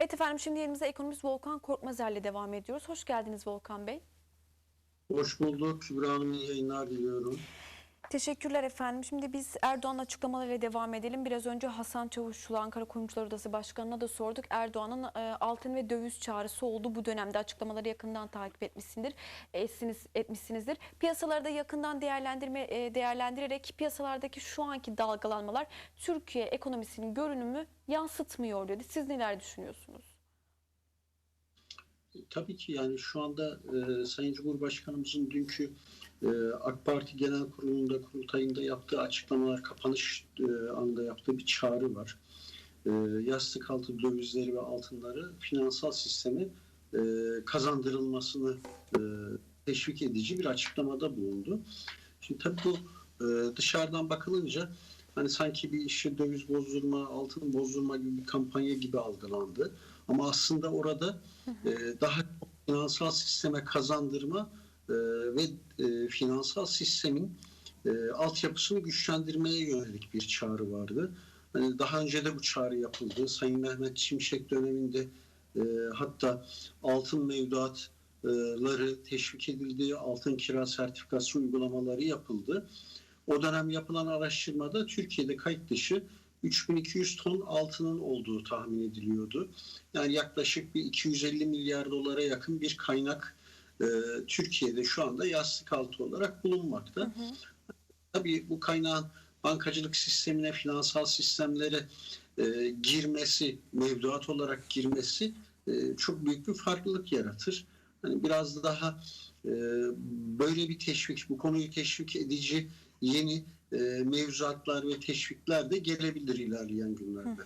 Evet efendim şimdi yerimize ekonomist Volkan Korkmazer'le devam ediyoruz. Hoş geldiniz Volkan Bey. Hoş bulduk. Kübra Hanım iyi yayınlar diliyorum. Teşekkürler efendim. Şimdi biz Erdoğan'ın açıklamalarıyla devam edelim. Biraz önce Hasan Çavuşçulu Ankara Kuyumcular Odası Başkanı'na da sorduk. Erdoğan'ın e, altın ve döviz çağrısı oldu. Bu dönemde açıklamaları yakından takip etmişsindir, etsiniz, etmişsinizdir. Piyasaları da yakından değerlendirme e, değerlendirerek piyasalardaki şu anki dalgalanmalar Türkiye ekonomisinin görünümü yansıtmıyor dedi. Siz neler düşünüyorsunuz? Tabii ki yani şu anda e, Sayın Cumhurbaşkanımızın dünkü AK Parti Genel Kurulu'nda kurultayında yaptığı açıklamalar, kapanış e, anında yaptığı bir çağrı var. E, yastık altı dövizleri ve altınları finansal sisteme e, kazandırılmasını e, teşvik edici bir açıklamada bulundu. Şimdi tabii bu dışarıdan bakılınca hani sanki bir işi döviz bozdurma, altın bozdurma gibi bir kampanya gibi algılandı. Ama aslında orada daha finansal sisteme kazandırma ve e, finansal sistemin e, altyapısını güçlendirmeye yönelik bir çağrı vardı. Hani daha önce de bu çağrı yapıldı. Sayın Mehmet Şimşek döneminde e, hatta altın mevduatları teşvik edildi, altın kira sertifikası uygulamaları yapıldı. O dönem yapılan araştırmada Türkiye'de kayıt dışı 3200 ton altının olduğu tahmin ediliyordu. Yani yaklaşık bir 250 milyar dolara yakın bir kaynak e, Türkiye'de şu anda yastık altı olarak bulunmakta. Tabii bu kaynağın bankacılık sistemine, finansal sistemlere e, girmesi, mevduat olarak girmesi e, çok büyük bir farklılık yaratır. Hani biraz daha e, böyle bir teşvik, bu konuyu teşvik edici yeni e, mevzuatlar ve teşvikler de gelebilir ilerleyen günlerde.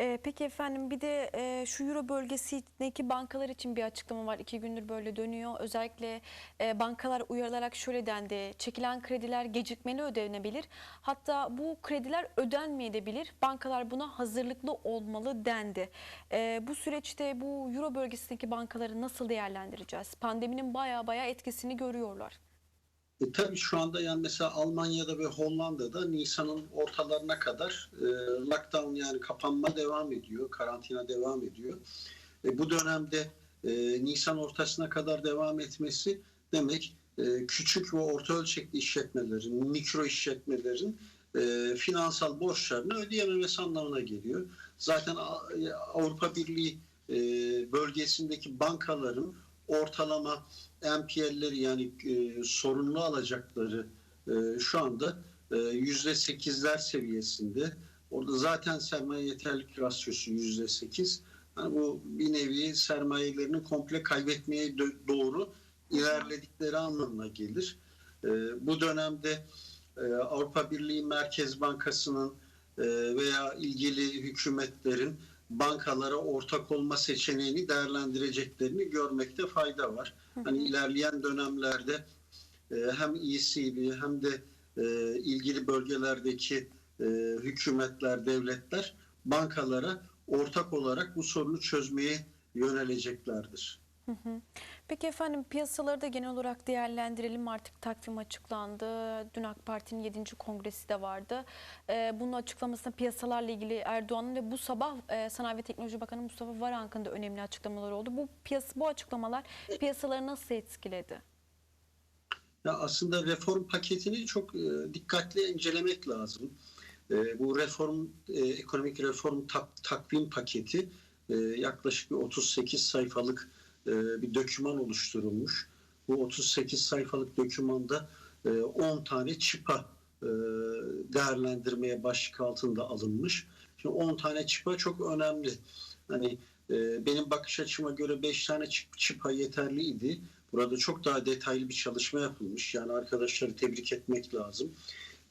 Ee, peki efendim bir de e, şu Euro bölgesindeki bankalar için bir açıklama var. İki gündür böyle dönüyor. Özellikle e, bankalar uyarılarak şöyle dendi. Çekilen krediler gecikmeli ödenebilir. Hatta bu krediler ödenmeyebilir. Bankalar buna hazırlıklı olmalı dendi. E, bu süreçte bu Euro bölgesindeki bankaları nasıl değerlendireceğiz? Pandeminin baya baya etkisini görüyorlar. E, tabii şu anda yani mesela Almanya'da ve Hollanda'da Nisan'ın ortalarına kadar e, lockdown yani kapanma devam ediyor, karantina devam ediyor. E, bu dönemde e, Nisan ortasına kadar devam etmesi demek e, küçük ve orta ölçekli işletmelerin, mikro işletmelerin e, finansal borçlarını ödeyememesi anlamına geliyor. Zaten A- Avrupa Birliği e, bölgesindeki bankaların ortalama NPL'leri yani e, sorunlu alacakları e, şu anda e, yüzde sekizler seviyesinde. Orada zaten sermaye yeterlilik rasyosu yüzde sekiz. Yani bu bir nevi sermayelerinin komple kaybetmeye doğru ilerledikleri anlamına gelir. E, bu dönemde e, Avrupa Birliği Merkez Bankası'nın e, veya ilgili hükümetlerin bankalara ortak olma seçeneğini değerlendireceklerini görmekte fayda var. Hani ilerleyen dönemlerde e, hem ECB hem de e, ilgili bölgelerdeki e, hükümetler, devletler bankalara ortak olarak bu sorunu çözmeye yöneleceklerdir. Peki efendim piyasaları da genel olarak değerlendirelim. Artık takvim açıklandı. Dün AK Parti'nin 7. kongresi de vardı. Ee, bunun açıklamasında piyasalarla ilgili Erdoğan'ın ve bu sabah e, Sanayi ve Teknoloji Bakanı Mustafa Varank'ın da önemli açıklamaları oldu. Bu piyasa, bu açıklamalar piyasaları nasıl etkiledi? Ya aslında reform paketini çok e, dikkatli incelemek lazım. E, bu reform e, ekonomik reform tak- takvim paketi e, yaklaşık bir 38 sayfalık e, bir doküman oluşturulmuş. Bu 38 sayfalık dokümanda e, 10 tane çıpa e, değerlendirmeye başlık altında alınmış. Şimdi 10 tane çıpa çok önemli. Hani e, benim bakış açıma göre 5 tane çip- çıpa yeterliydi. Burada çok daha detaylı bir çalışma yapılmış. Yani arkadaşları tebrik etmek lazım.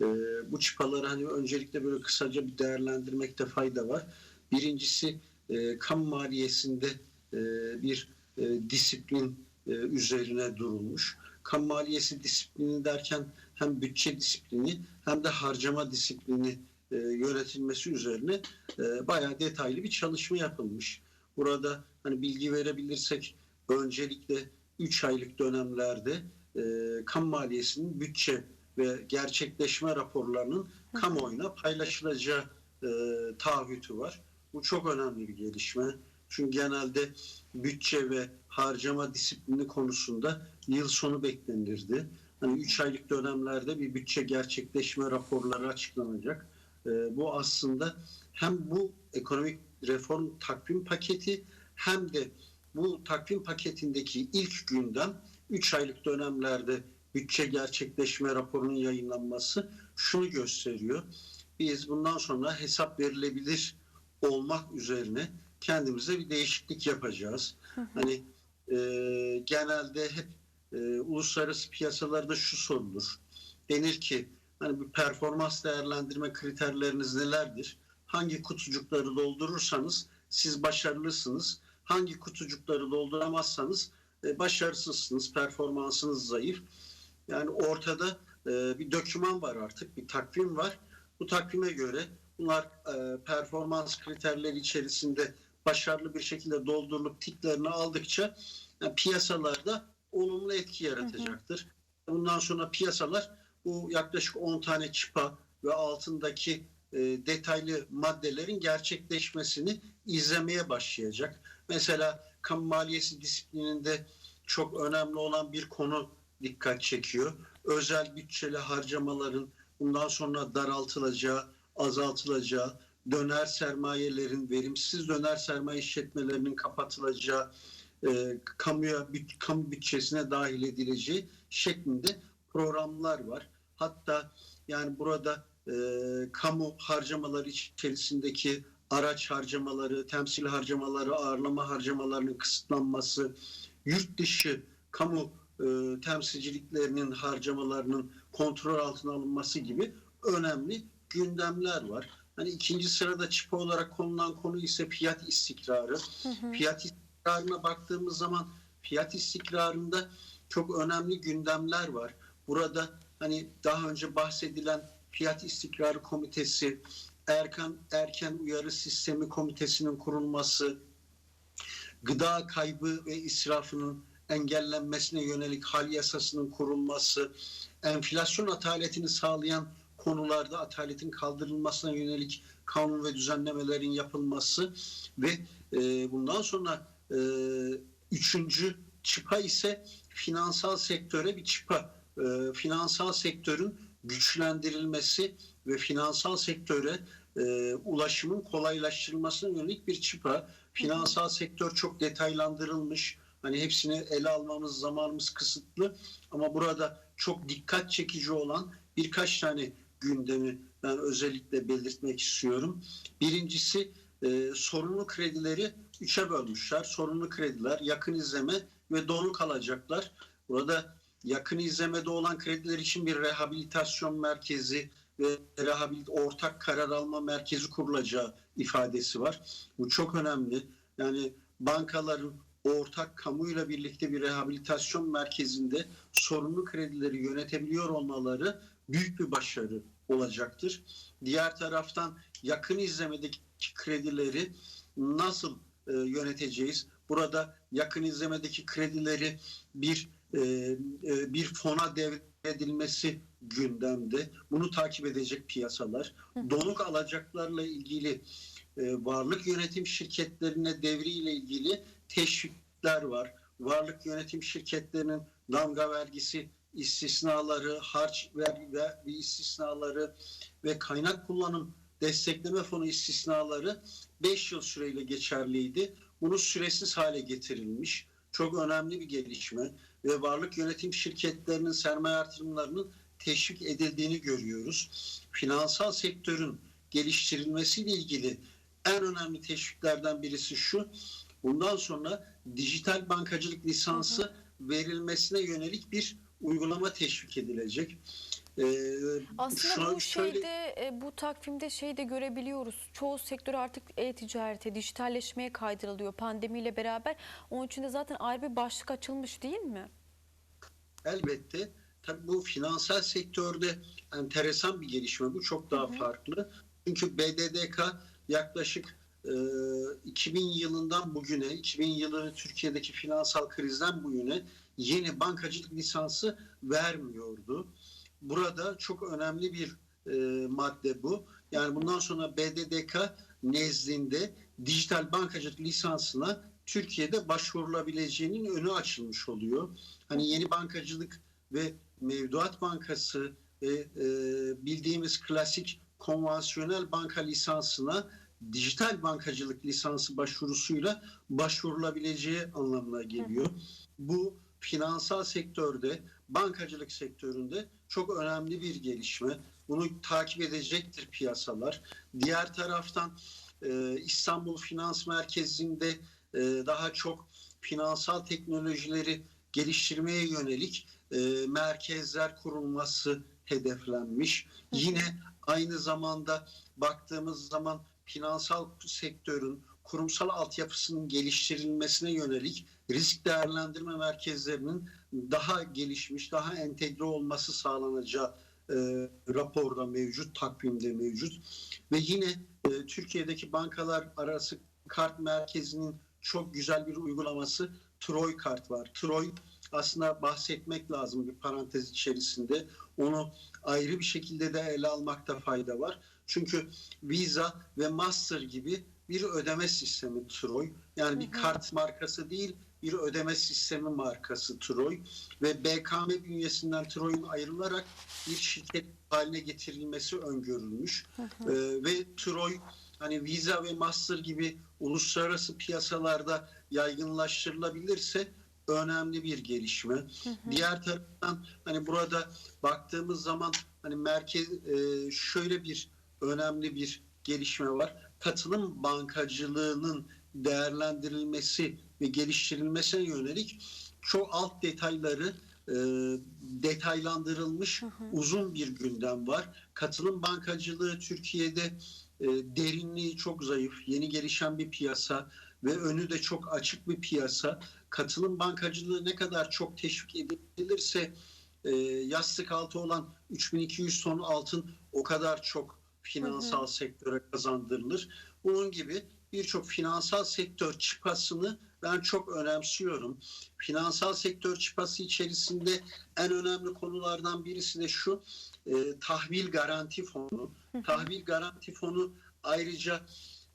E, bu çıpaları hani öncelikle böyle kısaca bir değerlendirmekte fayda var. Birincisi e, kamu maliyesinde e, bir e, disiplin e, üzerine durulmuş. Kamu maliyesi disiplini derken hem bütçe disiplini hem de harcama disiplini e, yönetilmesi üzerine bayağı detaylı bir çalışma yapılmış. Burada hani bilgi verebilirsek öncelikle 3 aylık dönemlerde e, kamu maliyesinin bütçe ve gerçekleşme raporlarının kamuoyuna paylaşılacağı e, taahhütü var. Bu çok önemli bir gelişme. Çünkü genelde bütçe ve harcama disiplini konusunda yıl sonu beklenirdi. Hani 3 aylık dönemlerde bir bütçe gerçekleşme raporları açıklanacak. Ee, bu aslında hem bu ekonomik reform takvim paketi hem de bu takvim paketindeki ilk günden 3 aylık dönemlerde bütçe gerçekleşme raporunun yayınlanması şunu gösteriyor. Biz bundan sonra hesap verilebilir olmak üzerine kendimize bir değişiklik yapacağız. Hani e, genelde hep e, uluslararası piyasalarda şu sorulur. Denir ki hani bir performans değerlendirme kriterleriniz nelerdir? Hangi kutucukları doldurursanız siz başarılısınız. Hangi kutucukları dolduramazsanız e, başarısızsınız, performansınız zayıf. Yani ortada e, bir doküman var artık, bir takvim var. Bu takvime göre bunlar e, performans kriterleri içerisinde başarılı bir şekilde doldurulup tiklerini aldıkça yani piyasalarda olumlu etki yaratacaktır. Bundan sonra piyasalar bu yaklaşık 10 tane çıpa ve altındaki e, detaylı maddelerin gerçekleşmesini izlemeye başlayacak. Mesela kamu maliyesi disiplininde çok önemli olan bir konu dikkat çekiyor. Özel bütçeli harcamaların bundan sonra daraltılacağı, azaltılacağı, döner sermayelerin, verimsiz döner sermaye işletmelerinin kapatılacağı, e, kamuya, büt- kamu bütçesine dahil edileceği şeklinde programlar var. Hatta yani burada e, kamu harcamaları içerisindeki araç harcamaları, temsil harcamaları, ağırlama harcamalarının kısıtlanması, yurt dışı kamu e, temsilciliklerinin harcamalarının kontrol altına alınması gibi önemli gündemler var. Hani ikinci sırada çıpa olarak konulan konu ise fiyat istikrarı. Fiyat istikrarına baktığımız zaman fiyat istikrarında çok önemli gündemler var. Burada hani daha önce bahsedilen fiyat istikrarı komitesi, erken erken uyarı sistemi komitesinin kurulması, gıda kaybı ve israfının engellenmesine yönelik hal yasasının kurulması, enflasyon ataletini sağlayan konularda ataletin kaldırılmasına yönelik kanun ve düzenlemelerin yapılması ve e, bundan sonra e, üçüncü çıpa ise finansal sektöre bir çıpa. E, finansal sektörün güçlendirilmesi ve finansal sektöre e, ulaşımın kolaylaştırılmasına yönelik bir çıpa. Finansal sektör çok detaylandırılmış. Hani hepsini ele almamız zamanımız kısıtlı ama burada çok dikkat çekici olan birkaç tane gündemi ben özellikle belirtmek istiyorum. Birincisi e, sorunlu kredileri üçe bölmüşler. Sorunlu krediler, yakın izleme ve donuk alacaklar. Burada yakın izlemede olan krediler için bir rehabilitasyon merkezi ve rehabilit ortak karar alma merkezi kurulacağı ifadesi var. Bu çok önemli. Yani bankaların ortak kamuyla birlikte bir rehabilitasyon merkezinde sorunlu kredileri yönetebiliyor olmaları büyük bir başarı olacaktır. Diğer taraftan yakın izlemedeki kredileri nasıl e, yöneteceğiz? Burada yakın izlemedeki kredileri bir e, e, bir fona devredilmesi gündemde. Bunu takip edecek piyasalar. Donuk alacaklarla ilgili e, varlık yönetim şirketlerine devriyle ilgili teşvikler var. Varlık yönetim şirketlerinin damga vergisi istisnaları, harç vergi ve istisnaları ve kaynak kullanım destekleme fonu istisnaları 5 yıl süreyle geçerliydi. Bunu süresiz hale getirilmiş. Çok önemli bir gelişme ve varlık yönetim şirketlerinin sermaye artırımlarının teşvik edildiğini görüyoruz. Finansal sektörün geliştirilmesiyle ilgili en önemli teşviklerden birisi şu. Bundan sonra dijital bankacılık lisansı verilmesine yönelik bir uygulama teşvik edilecek. Ee, Aslında şuna bu şeyde e, bu takvimde şey de görebiliyoruz. Çoğu sektör artık e-ticarete, dijitalleşmeye kaydırılıyor pandemiyle beraber. Onun için de zaten ayrı bir başlık açılmış değil mi? Elbette. Tabii bu finansal sektörde enteresan bir gelişme. Bu çok daha farklı. Çünkü BDDK yaklaşık e, 2000 yılından bugüne, 2000 yılı Türkiye'deki finansal krizden bugüne yeni bankacılık lisansı vermiyordu. Burada çok önemli bir e, madde bu. Yani bundan sonra BDDK nezdinde dijital bankacılık lisansına Türkiye'de başvurulabileceğinin önü açılmış oluyor. Hani yeni bankacılık ve mevduat bankası ve e, bildiğimiz klasik konvansiyonel banka lisansına dijital bankacılık lisansı başvurusuyla başvurulabileceği anlamına geliyor. Bu finansal sektörde, bankacılık sektöründe çok önemli bir gelişme. Bunu takip edecektir piyasalar. Diğer taraftan e, İstanbul Finans Merkezi'nde e, daha çok finansal teknolojileri geliştirmeye yönelik e, merkezler kurulması hedeflenmiş. Yine aynı zamanda baktığımız zaman finansal sektörün kurumsal altyapısının geliştirilmesine yönelik risk değerlendirme merkezlerinin daha gelişmiş, daha entegre olması sağlanacağı e, raporda mevcut, takvimde mevcut. Ve yine e, Türkiye'deki bankalar arası kart merkezinin çok güzel bir uygulaması Troy kart var. Troy aslında bahsetmek lazım bir parantez içerisinde. Onu ayrı bir şekilde de ele almakta fayda var. Çünkü Visa ve Master gibi bir ödeme sistemi Troy. Yani bir kart markası değil, bir ödeme sistemi markası Troy ve BKM bünyesinden Troy'un ayrılarak bir şirket haline getirilmesi öngörülmüş. Ee, ve Troy hani Visa ve Master gibi uluslararası piyasalarda yaygınlaştırılabilirse önemli bir gelişme. Diğer taraftan hani burada baktığımız zaman hani merkez e, şöyle bir önemli bir gelişme var. Katılım bankacılığının değerlendirilmesi ve geliştirilmesine yönelik çok alt detayları e, detaylandırılmış uzun bir gündem var. Katılım bankacılığı Türkiye'de e, derinliği çok zayıf, yeni gelişen bir piyasa ve önü de çok açık bir piyasa. Katılım bankacılığı ne kadar çok teşvik edilirse e, yastık altı olan 3200 ton altın o kadar çok finansal sektöre kazandırılır. Bunun gibi birçok finansal sektör çıpasını ben çok önemsiyorum. Finansal sektör çıpası içerisinde en önemli konulardan birisi de şu e, tahvil garanti fonu. Tahvil garanti fonu ayrıca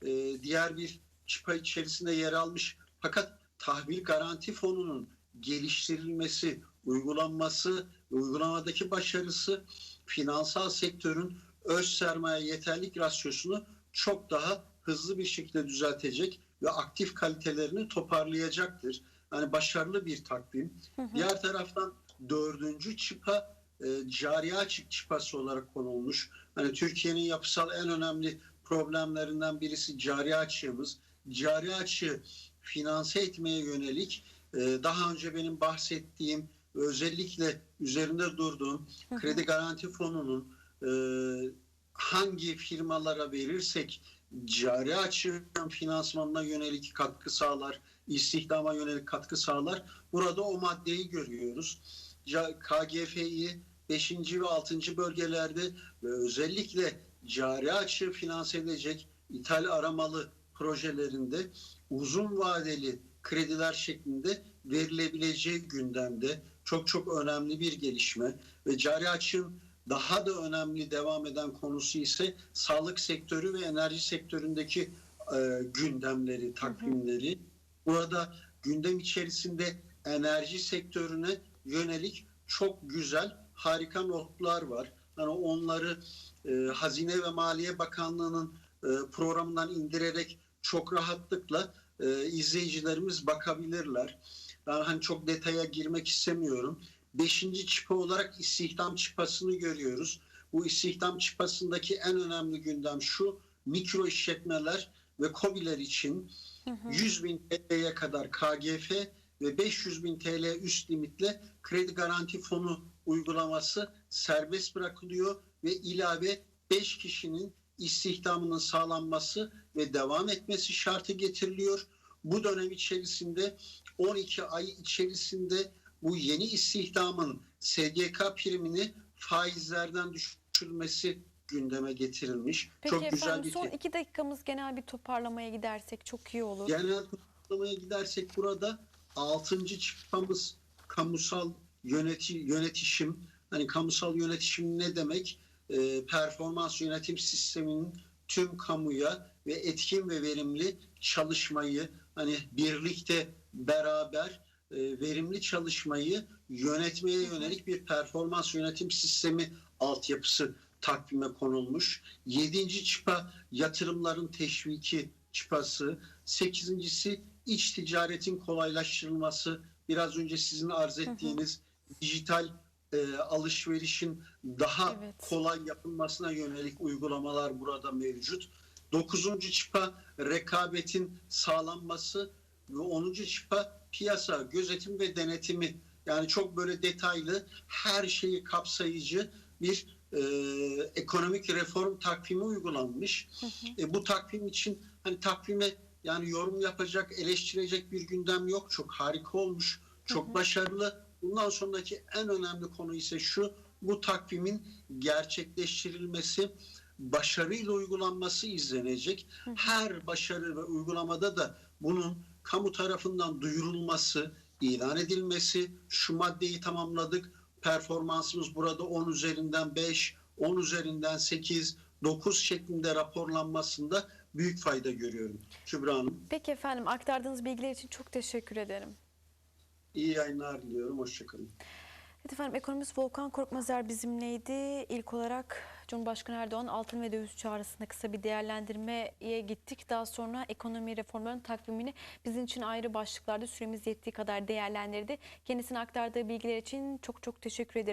e, diğer bir çıpa içerisinde yer almış. Fakat tahvil garanti fonunun geliştirilmesi, uygulanması uygulamadaki başarısı finansal sektörün öz sermaye yeterlik rasyosunu çok daha hızlı bir şekilde düzeltecek ve aktif kalitelerini toparlayacaktır. Yani başarılı bir takvim. Diğer taraftan dördüncü çıpa e, cari açık çıpası olarak konulmuş. Hani Türkiye'nin yapısal en önemli problemlerinden birisi cari açığımız. Cari açığı finanse etmeye yönelik e, daha önce benim bahsettiğim özellikle üzerinde durduğum kredi garanti fonunun e, hangi firmalara verirsek cari açığın finansmanına yönelik katkı sağlar, istihdama yönelik katkı sağlar. Burada o maddeyi görüyoruz. KGF'yi 5. ve 6. bölgelerde ve özellikle cari açığı finanse edecek ithal aramalı projelerinde uzun vadeli krediler şeklinde verilebileceği gündemde çok çok önemli bir gelişme ve cari açığın daha da önemli devam eden konusu ise sağlık sektörü ve enerji sektöründeki e, gündemleri, takvimleri. Burada gündem içerisinde enerji sektörüne yönelik çok güzel, harika notlar var. Yani onları e, Hazine ve Maliye Bakanlığı'nın e, programından indirerek çok rahatlıkla e, izleyicilerimiz bakabilirler. Ben hani çok detaya girmek istemiyorum. Beşinci çıpa olarak istihdam çıpasını görüyoruz. Bu istihdam çıpasındaki en önemli gündem şu, mikro işletmeler ve KOBİ'ler için 100 bin TL'ye kadar KGF ve 500 bin TL üst limitle kredi garanti fonu uygulaması serbest bırakılıyor ve ilave 5 kişinin istihdamının sağlanması ve devam etmesi şartı getiriliyor. Bu dönem içerisinde 12 ay içerisinde bu yeni istihdamın SGK primini faizlerden düşürülmesi gündeme getirilmiş. Peki çok güzel efendim bir son iki dakikamız genel bir toparlamaya gidersek çok iyi olur. Genel kurulmaya gidersek burada 6. çıkmamız kamusal yöneti, yönetişim. Hani kamusal yönetişim ne demek? Ee, performans yönetim sisteminin tüm kamuya ve etkin ve verimli çalışmayı hani birlikte beraber e, verimli çalışmayı yönetmeye yönelik bir performans yönetim sistemi altyapısı takvime konulmuş. Yedinci çıpa yatırımların teşviki çıpası. Sekizincisi iç ticaretin kolaylaştırılması. Biraz önce sizin arz ettiğiniz dijital e, alışverişin daha Evet. kolay yapılmasına yönelik uygulamalar burada mevcut. Dokuzuncu çıpa rekabetin sağlanması ve onuncu çıpa piyasa gözetim ve denetimi. Yani çok böyle detaylı her şeyi kapsayıcı bir e, ekonomik reform takvimi uygulanmış. E, bu takvim için hani takvime yani yorum yapacak, eleştirecek bir gündem yok. Çok harika olmuş, çok başarılı. Bundan sonraki en önemli konu ise şu, bu takvimin gerçekleştirilmesi, başarıyla uygulanması izlenecek. Her başarı ve uygulamada da bunun kamu tarafından duyurulması, ilan edilmesi, şu maddeyi tamamladık, performansımız burada 10 üzerinden 5, 10 üzerinden 8, 9 şeklinde raporlanmasında büyük fayda görüyorum. Kübra Hanım, Peki efendim aktardığınız bilgiler için çok teşekkür ederim. iyi yayınlar diliyorum. Hoşçakalın. Evet efendim ekonomist Volkan Korkmazer bizimleydi. İlk olarak Cumhurbaşkanı Erdoğan altın ve döviz çağrısında kısa bir değerlendirmeye gittik. Daha sonra ekonomi reformlarının takvimini bizim için ayrı başlıklarda süremiz yettiği kadar değerlendirdi. Kendisine aktardığı bilgiler için çok çok teşekkür ederim.